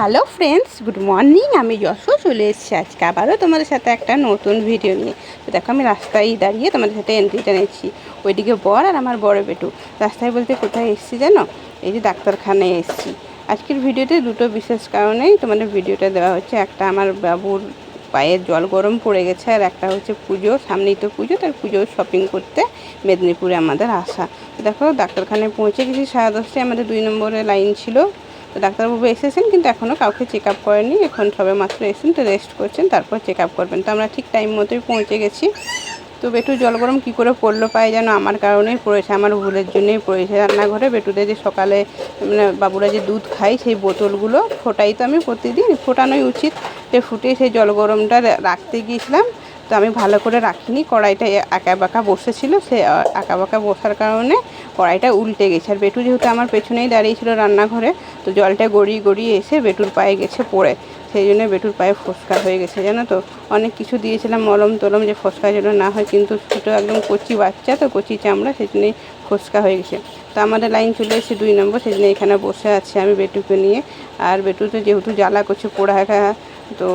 Hello friends, good morning. আমি যশো, চলে এসেছি আজকে আবারও তোমাদের সাথে একটা নতুন ভিডিও নিয়ে। তো দেখো, আমি রাস্তায় দাঁড়িয়ে তোমাদের সাথে এন্ট্রিটা নিচ্ছি। ওইদিকে বর আর আমার বড় বেটু। রাস্তায় বলতে কোথায় এসেছি জানো? এই যে ডাক্তারখানায় এসেছি। আজকের ভিডিওতে দুটো বিশেষ কারণেই তোমাদের ভিডিওটা দেওয়া হচ্ছে। একটা আমার বাবুর পায়ের জল গরম পড়ে গেছে, আর একটা হচ্ছে পুজো, সামনেই তো পুজো, তার পুজো শপিং করতে মেদিনীপুরে আমাদের আসা। দেখো, ডাক্তারখানায় পৌঁছে গেছি, সাড়ে দশটায়। আমাদের দুই নম্বরে লাইন ছিল। ডাক্তারবাবু এসেছেন, কিন্তু এখনও কাউকে চেক আপ করেনি এখন সবে মাত্র এসেছেন, তো রেস্ট করছেন, তারপর চেক আপ করবেন। তো আমরা ঠিক টাইম মতোই পৌঁছে গেছি। তো বেটু জল গরম কী করে পড়ল পায়ে যেন আমার কারণেই পড়েছে, আমার ভুলের জন্যই পড়েছে। রান্নাঘরে বেটুদের যে সকালে মানে বাবুরা যে দুধ খাই সেই বোতলগুলো ফোটাই তো আমি প্রতিদিন, ফোটানোই উচিত। যে ফুটে সেই জল গরমটা রাখতে গিয়েছিলাম। তো আমি ভালো করে রাখিনি কড়াইটা আঁকা বাঁকা বসেছিল, সে আঁকা বাঁকা বসার কারণে কড়াইটা উল্টে গেছে। আর বেটু যেহেতু আমার পেছনেই দাঁড়িয়েছিল রান্নাঘরে, তো জলটা গড়িয়ে গড়িয়ে এসে বেটুর পায়ে গেছে পড়ে। সেই জন্য বেটুর পায়ে ফোসকা হয়ে গেছে, জানো তো? অনেক কিছু দিয়েছিলাম, মলম টলম যে ফোসকা যেন না হয়, কিন্তু ছোটো একদম কচি বাচ্চা তো, কচি চামড়া, সেই জন্যই ফোসকা হয়ে গেছে। তো আমাদের লাইন চলে এসেছে দুই নম্বর, সেই জন্য এখানে বসে আছি আমি বেটুকে নিয়ে। আর বেটু তো যেহেতু জ্বালা করছে, পোড়া তো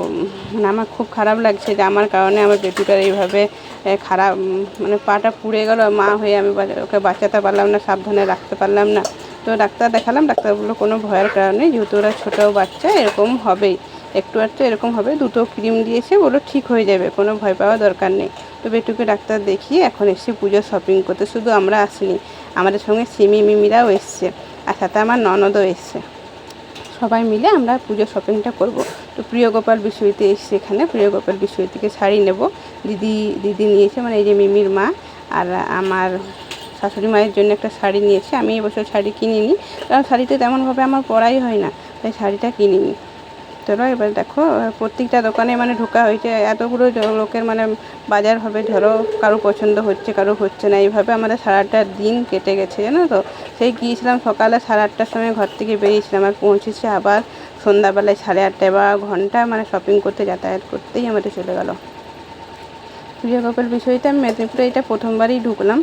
আমার খুব খারাপ লাগছে যে আমার কারণে আমার বেটুটার এইভাবে খারাপ মানে পাটা পুড়ে গেল। মা হয়ে আমি ওকে বাঁচাতে পারলাম না, সাবধানে রাখতে পারলাম না। তো ডাক্তার দেখালাম ডাক্তার বলল কোনো ভয়ের কারণে যেহেতু ওরা ছোটো বাচ্চা, এরকম হবেই। একটু একটু এরকম হবে, দুটো ক্রিম দিয়েছে বলো ঠিক হয়ে যাবে, কোনো ভয় পাওয়ার দরকার নেই। তো বেটুকে ডাক্তার দেখিয়ে এখন এসে পুজো শপিং করতে, শুধু আমরা আসিনি, আমাদের সঙ্গে সিমি মিমিরাও এসছে, আর সাথে আমার ননদও এসছে। সবাই মিলে আমরা পুজো শপিংটা করব। তো প্রিয় গোপাল বিষয়তে এসছে এখানে। প্রিয় গোপাল থেকে শাড়ি নেব। দিদি দিদি নিয়েছে মানে এই যে মিমির মা আর আমার শাশুড়ি মায়ের জন্য একটা শাড়ি নিয়েছে। আমি এবছর শাড়ি কিনিনি। কারণ শাড়িটা তেমনভাবে আমার পরাই হয় না। তাই শাড়িটা কিনিনি। চলো এবার দেখো, প্রত্যেকটা দোকানে মানে ঢোকা হয়েছে। এতগুলো লোকের মানে বাজার হবে। ধরো, কারও পছন্দ হচ্ছে, কারও হচ্ছে না। এইভাবে আমাদের সারাটা দিন কেটে গেছে, জানো তো? সেই গিয়েছিলাম সকালে সাড়ে আটটার সময় ঘর থেকে বেরিয়েছিলাম। আর পৌঁছেছি আবার সন্ধ্যাবেলায় সাড়ে আটটায় বা ঘণ্টা মানে শপিং করতে, যাতায়াত করতেই আমাদের চলে গেল। প্রিয় কপেল বিষয়টা আমি মেদিনীপুরে এটা প্রথমবারই ঢুকলাম।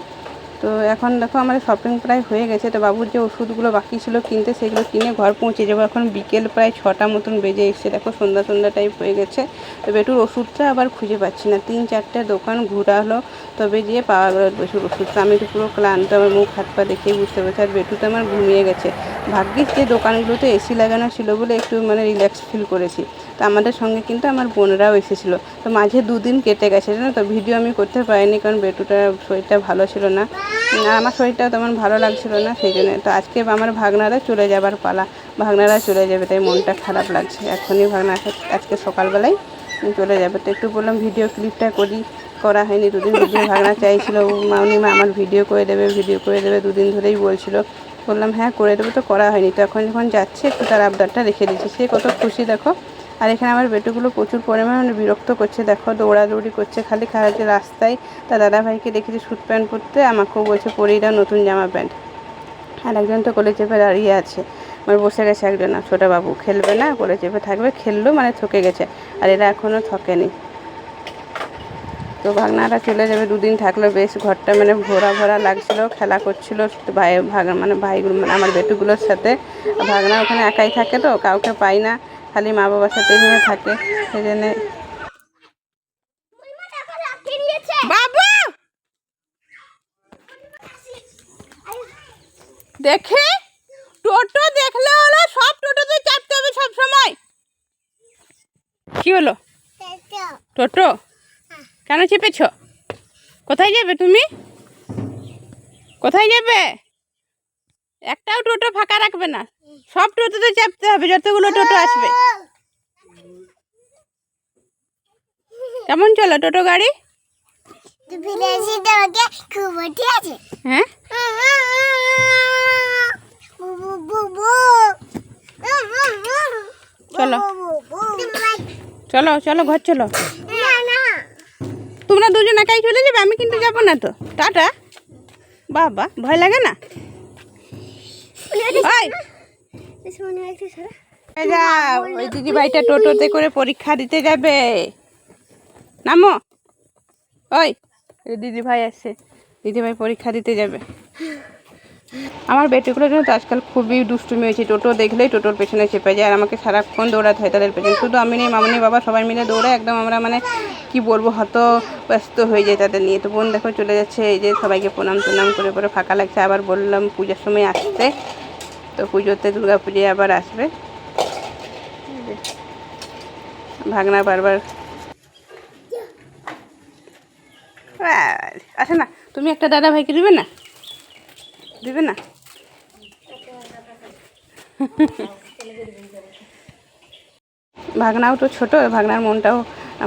তো এখন দেখো আমার শপিং প্রায় হয়ে গেছে। তো বাবুর যে ওষুধগুলো বাকি ছিল কিনতে, সেগুলো কিনে ঘর পৌঁছে যাব। এখন বিকেল প্রায় ছটা মতন বেজে এসছে। দেখো সন্ধ্যা সন্ধ্যা টাইপ হয়ে গেছে। তো বেটুর ওষুধটা আবার খুঁজে পাচ্ছি না। তিন চারটে দোকান ঘোরালো। তবে যেয়ে পাওয়া গেল বেটুর ওষুধটা। আমি তো পুরো ক্লান্ত, আমার মুখ হাত পা দেখেই বুঝতে পারছি। আর বেটু তো আমার ঘুমিয়ে গেছে। ভাগ্যিস যে দোকানগুলোতে এসি লাগানো ছিল বলে একটু মানে রিল্যাক্স ফিল করেছি। তো আমাদের সঙ্গে কিন্তু আমার বোনরাও এসেছিল। তো মাঝে দুদিন কেটে গেছে জানো তো? ভিডিও আমি করতে পারিনি কারণ বেটুটার শরীরটা ভালো ছিল না। আমার শরীরটাও তেমন ভালো লাগছিল না, সেই জন্য। তো আজকে আমার ভাগনারা চলে যাবার পালা। ভাগনারা চলে যাবে, তাই মনটা খারাপ লাগছে। এখনই ভাগনা আজকে- সকালবেলায় চলে যাবে। তো একটু বললাম ভিডিও ক্লিপটা করি। করা হয়নি, দুদিন ভিডিও ভাগনা চাইছিল। মাউনিমা আমার ভিডিও করে দেবে ভিডিও করে দেবে, দুদিন ধরেই বলছিল। বললাম হ্যাঁ করে দেবো। তো করা হয়নি। তো এখন যখন যাচ্ছে, একটু তার আবদারটা রেখে দিচ্ছি সে কত খুশি, দেখো। আর এখানে আমার বেটুগুলো প্রচুর পরিমাণে বিরক্ত করছে। দেখো, দৌড়াদৌড়ি করছে খালি খারাপে রাস্তায় তা দাদাভাইকে দেখেছি স্যুট প্যান্ট পরতে, আমাকেও বলছে পরেই দাও নতুন জামা প্যান্ট। আর একজন তো কোলে চেপে দাঁড়িয়ে আছে। মানে বসে গেছে একজন। ছোটো বাবু খেলবে না, কোলে চেপে থাকবে। খেললো মানে থকে গেছে। আর এরা এখনও থকেনি। তো ভাগনারা চলে যাবে দুদিন থাকল বেশ ঘরটা মানে ভরা ভরা লাগছিল খেলা করছিল ভাই ভাগ মানে ভাইগুলো মানে আমার বেটুগুলোর সাথে। ভাগনা ওখানে একাই থাকে তো কাউকে পাই না খালি মা বাবার সাথে নিয়ে থাকে সেই জন্য। বাবু! দেখে? টোটো দেখলে হলো সব টোটোতে চাপতে হবে সব সময় কি হলো? টোটো? কেন চেপেছ? কোথায় যাবে তুমি? কোথায় যাবে? একটাও টোটো ফাঁকা রাখবে না। সব টোটোতে চাপতে হবে, যতগুলো টোটো আসবে। কেমন চলো টোটো গাড়ি? হ্যাঁ? চলো। চলো ঘর চলো। তোমরা দুজন একাই চলে যাবে, আমি কিন্তু যাব না তো। টাটা। বাবা, ভয় লাগে না? ওই। দিদিভাইটা টোটোতে করে পরীক্ষা দিতে যাবে। নামো। ওই দিদিভাই আসছে। দিদি ভাই পরীক্ষা দিতে যাবে। আমার বেটিগুলোর জন্য তো আজকাল খুবই দুষ্টুমি হয়েছে। টোটো দেখলেই টোটোর পেছনে চেপে যায় আর আমাকে সারাক্ষণ দৌড়াতে হয় তাদের পেছনে। শুধু আমি নেই মামনি বাবা সবাই মিলে দৌড়ায় একদম আমরা মানে কি বলব হত ব্যস্ত হয়ে যায় তাদের নিয়ে। তো বোন দেখো চলে যাচ্ছে এই যে সবাইকে প্রণাম টনাম করে করে ফাঁকা লাগছে। আবার বললাম পূজার সময় আসতে তো পুজোতে দুর্গা পুজোয় আবার আসবে। ভাগনা বারবার। ব্যাস, আসে না তুমি একটা দাদা ভাইকে দিবে না? দিবে না? ভাগনাও তো ছোট ভাগনার মনটাও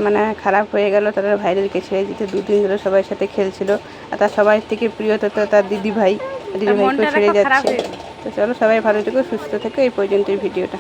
মানে খারাপ হয়ে গেল। তাদের ভাইদেরকে ছেড়ে দিতে দুদিন ধরে সবার সাথে খেলছিল। আর তার সবাই থেকে প্রিয় তো তার দিদি ভাই দিদি ভাইকেও ছেড়ে যাচ্ছে। তো চলো সবাই ভালো থেকো সুস্থ থেকো এই পর্যন্তই ভিডিওটা।